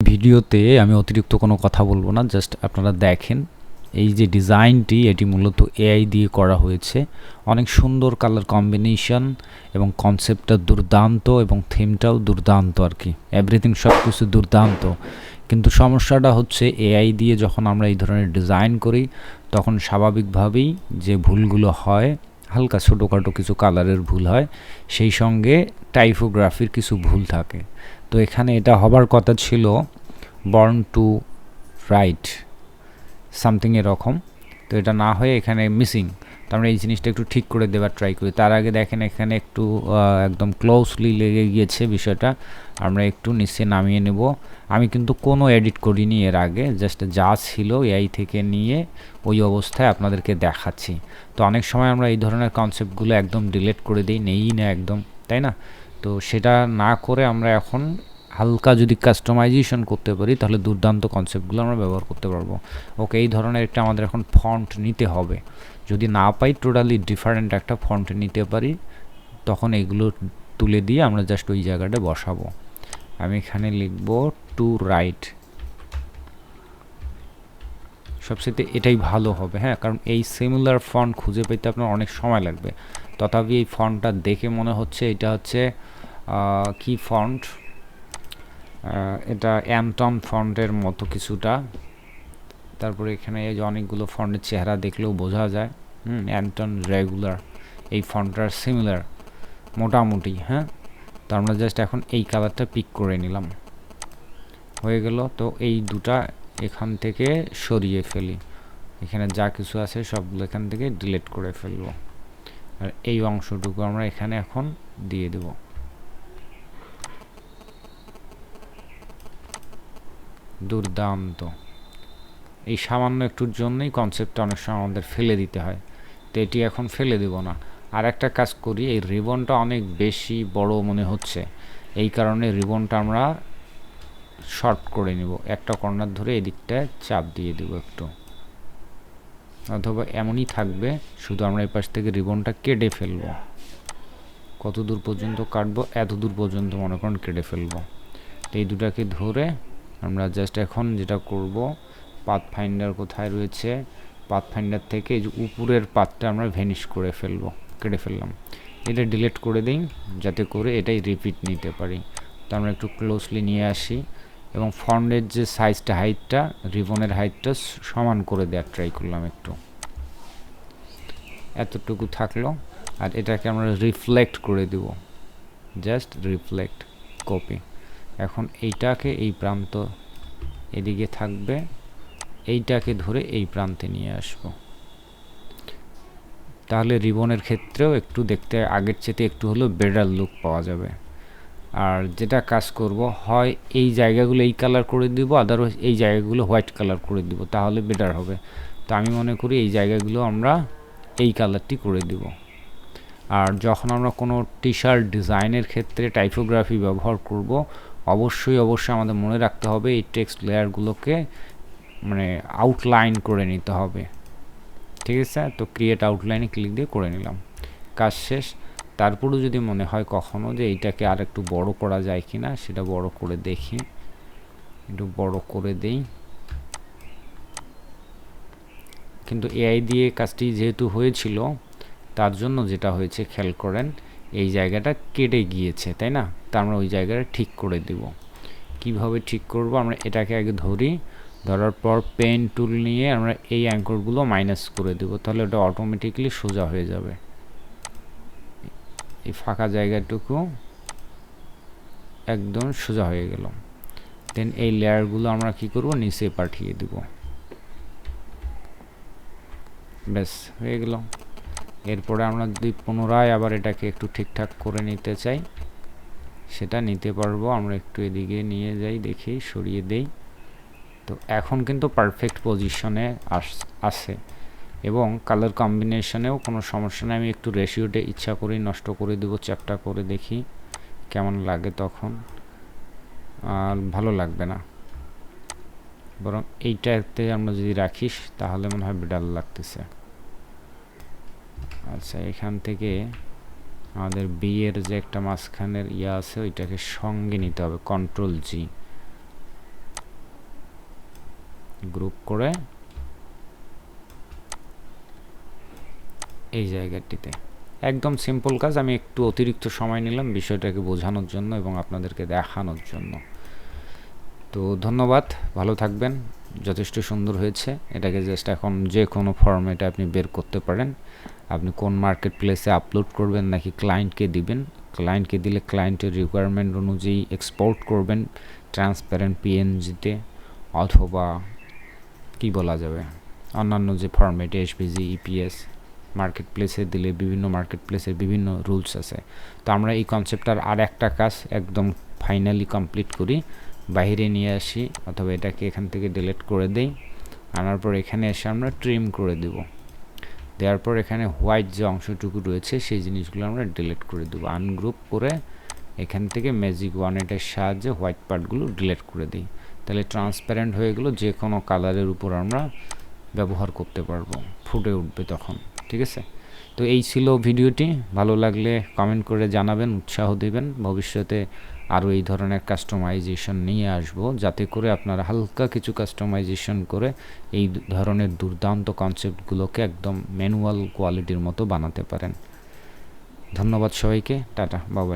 ভিডিওতে আমি অতিরিক্ত কোনো কথা বলব না জাস্ট আপনারা দেখেন। এই যে ডিজাইনটি, এটি মূলত এআই দিয়ে করা হয়েছে। অনেক সুন্দর কালার কম্বিনেশন এবং কনসেপ্টটা দুর্দান্ত এবং থিমটাও দুর্দান্ত আর কি। এভরিথিং সব কিছু দুর্দান্ত। কিন্তু সমস্যাটা হচ্ছে এআই দিয়ে যখন আমরা এই ধরনের ডিজাইন করি, তখন স্বাভাবিকভাবেই যে ভুলগুলো হয় হালকা ছোটোখাটো কিছু কালারের ভুল হয়, সেই সঙ্গে টাইফোগ্রাফির কিছু ভুল থাকে। তো এখানে এটা হবার কথা ছিল বর্ন টু রাইট সামথিং এরকম। তো এটা না হয়ে এখানে মিসিং তো আমরা এই জিনিসটা একটু ঠিক করে দেওয়ার ট্রাই করি। তার আগে দেখেন এখানে একটু একদম ক্লোজলি লেগে গিয়েছে বিষয়টা। আমরা একটু নিচে নামিয়ে নেব। আমি কিন্তু কোনো এডিট করিনি এর আগে জাস্ট যা ছিল এআই থেকে নিয়ে ওই অবস্থায় আপনাদেরকে দেখাচ্ছি। তো অনেক সময় আমরা এই ধরনের কনসেপ্টগুলো একদম ডিলেট করে দিই, নেই না একদম, তাই না? তো সেটা না করে আমরা এখন হালকা যদি কাস্টমাইজেশন করতে পারি, তাহলে দুর্দান্ত কনসেপ্টগুলো আমরা ব্যবহার করতে পারব। ওকে, এই ধরনের একটা আমাদের এখন ফন্ট নিতে হবে। যদি না পাই টোটালি ডিফারেন্ট একটা ফন্ট নিতে পারি, তখন এগুলো তুলে দিয়ে আমরা জাস্ট ওই জায়গাটা বসাবো। আমি এখানে লিখব টু রাইট সবচেয়ে এটাই ভালো হবে হ্যাঁ? কারণ এই সিমিলার ফন্ট খুঁজে পেতে আপনার অনেক সময় লাগবে। তথাপি এই ফন্টটা দেখে মনে হচ্ছে এটা হচ্ছে কি ফন্ট এটা অ্যান্টন ফন্টের মতো কিছুটা। তারপরে এখানে এই যে অনেকগুলো ফন্টের চেহারা দেখলেও বোঝা যায়। হুম অ্যান্টন রেগুলার এই ফন্টটার সিমিলার মোটামুটি হ্যাঁ? তো আমরা জাস্ট এখন এই কালারটা পিক করে নিলাম। হয়ে গেল, তো এই দুটা এখান থেকে সরিয়ে ফেলি। এখানে যা কিছু আছে সবগুলো এখান থেকে ডিলিট করে ফেলব। আর এই অংশটুকু আমরা এখানে এখন দিয়ে দেব। দুর্দান্ত। এই সামান্য একটুর জন্যই কনসেপ্টটা অনেক সময় আমাদের ফেলে দিতে হয়। তো এটি এখন ফেলে দেব না। আর একটা কাজ করি, এই রিবনটা অনেক বেশি বড় মনে হচ্ছে। এই কারণে রিবনটা আমরা শর্ট করে নিব। একটা কর্নার ধরে এদিকটা চাপ দিয়ে দেব একটু। অথবা এমনই থাকবে, শুধু আমরা এই পাশ থেকে রিবনটা কেটে ফেলব। কত দূর পর্যন্ত কাটবো এত দূর পর্যন্ত মনে করেন কেটে ফেলব। এই দুটাকে ধরে আমরা জাস্ট এখন যেটা করব পাথ ফাইন্ডার কোথায় রয়েছে? পাথ ফাইন্ডার থেকে এই যে উপরের পাথটা আমরা ভেনিশ করে ফেলব, কেটে ফেললাম। এটা ডিলিট করে দিই, যাতে করে এটাই রিপিট নিতে পারি। তো আমরা একটু ক্লোজলি নিয়ে আসি এবং ফন্ডের যে সাইজটা হাইটটা রিবনের হাইটটা সমান করে দেওয়ার ট্রাই করলাম একটু। এতটুকু থাকল, আর এটাকে আমরা রিফ্লেক্ট করে দেব। জাস্ট রিফ্লেক্ট কপি এখন এইটাকে এই প্রান্ত এদিকে থাকবে, এইটাকে ধরে এই প্রান্তে নিয়ে আসব। তাহলে রিবনের ক্ষেত্রেও একটু দেখতে, আগের চেতে একটু হলেও বেটার লুক পাওয়া যাবে। আর যেটা কাজ করব, হয় এই জায়গাগুলো এই কালার করে দিব আদারওয়াইজ এই জায়গাগুলো হোয়াইট কালার করে দিব, তাহলে বেটার হবে। তো আমি মনে করি এই জায়গাগুলো আমরা এই কালারটি করে দিব। আর যখন আমরা কোনো টি শার্ট ডিজাইনের ক্ষেত্রে টাইপোগ্রাফি ব্যবহার করব অবশ্যই অবশ্যই আমাদের মনে রাখতে হবে এই টেক্সট লেয়ারগুলোকে মানে আউটলাইন করে নিতে হবে। ঠিক আছে? তো ক্রিয়েট আউটলাইনে ক্লিক দিয়ে করে নিলাম। কাজ শেষ। তারপরেও যদি মনে হয় কখনো যে এইটাকে আর একটু বড় করা যায় কি না সেটা বড় করে দেখি। একটু বড় করে দেই। কিন্তু এআই দিয়ে কাজটি যেহেতু হয়েছিল, তার জন্য যেটা হয়েছে খেয়াল করেন এই জায়গাটা কেটে গিয়েছে, তাই না? তা আমরা ওই জায়গাটা ঠিক করে দেব। কীভাবে ঠিক করব? আমরা এটাকে আগে ধরি। ধরার পর পেন টুল নিয়ে আমরা এই অ্যাঙ্করগুলো মাইনাস করে দেব। তাহলে ওটা অটোমেটিকলি সোজা হয়ে যাবে। এই ফাঁকা জায়গাটুকু একদম সোজা হয়ে গেল। দেন এই লেয়ারগুলো আমরা কি করব? নিচে পাঠিয়ে দেব। ব্যাস, হয়ে গেল। এরপরে আমরা যদি পুনরায় আবার এটাকে একটু ঠিকঠাক করে নিতে চাই, সেটা নিতে পারব। আমরা একটু এদিকে নিয়ে যাই, দেখি, সরিয়ে দেই। তো এখন কিন্তু পারফেক্ট পজিশনে আস আসে এবং কালার কম্বিনেশনেও কোনো সমস্যা নেই। আমি একটু রেশিওটা ইচ্ছা করেই নষ্ট করে দেবো চ্যাপটা করে দেখি কেমন লাগে তখন। আর ভালো লাগবে না। বরং এইটাতে আমরা যদি রাখিস তাহলে মনে হয় বিড়াল লাগতেছে। আচ্ছা এখান থেকে আমাদের বি এর যে একটা মাঝখানের ইয়ে আছে, ওইটাকে সঙ্গে নিতে হবে কন্ট্রোল জি গ্রুপ করে এই জায়গাটিতে। একদম সিম্পল কাজ, আমি একটু অতিরিক্ত সময় নিলাম বিষয়টাকে বোঝানোর জন্য এবং আপনাদেরকে দেখানোর জন্য। তো ধন্যবাদ, ভালো থাকবেন। যথেষ্ট সুন্দর হয়েছে। এটাকে জাস্ট এখন যে কোনো ফর্মেটে আপনি বের করতে পারেন। আপনি কোন মার্কেট প্লেসে আপলোড করবেন নাকি ক্লায়েন্টকে দিবেন? ক্লায়েন্টকে দিলে ক্লায়েন্টের রিকোয়ারমেন্ট অনুযায়ী এক্সপোর্ট করবেন ট্রান্সপারেন্ট পিএনজিতে অথবা কি বলা যাবে? অন্যান্য যে ফর্মেট এসবিজি ইপিএস মার্কেট প্লেসে দিলে বিভিন্ন মার্কেট প্লেসের বিভিন্ন রুলস আছে। তো আমরা এই কনসেপ্টটার আর একটা কাজ একদম ফাইনালি কমপ্লিট করি। বাইরে নিয়ে আসি অথবা এটাকে এখান থেকে ডিলিট করে দেই। আনার পর এখানে এসে আমরা ট্রিম করে দেব। দেওয়ার পর এখানে হোয়াইট যে অংশটুকু রয়েছে সেই জিনিসগুলো আমরা ডিলিট করে দেবো। আনগ্রুপ করে এখান থেকে ম্যাজিক ওয়ানেটের সাহায্যে হোয়াইট পার্টগুলো ডিলিট করে দিই। তাহলে ট্রান্সপারেন্ট হয়ে গেলো, যে কোনো কালারের উপর আমরা ব্যবহার করতে পারব। ফুটে উঠবে তখন, ঠিক আছে? তো এই ছিল ভিডিওটি। ভালো লাগলে কমেন্ট করে জানাবেন, উৎসাহ দেবেন। ভবিষ্যতে আরও এই ধরনের কাস্টমাইজেশন নিয়ে আসব, যাতে করে আপনারা হালকা কিছু কাস্টমাইজেশন করে এই ধরনের দুর্দান্ত কনসেপ্টগুলোকে একদম ম্যানুয়াল কোয়ালিটির মতো বানাতে পারেন। ধন্যবাদ সবাইকে, টাটা বাবাই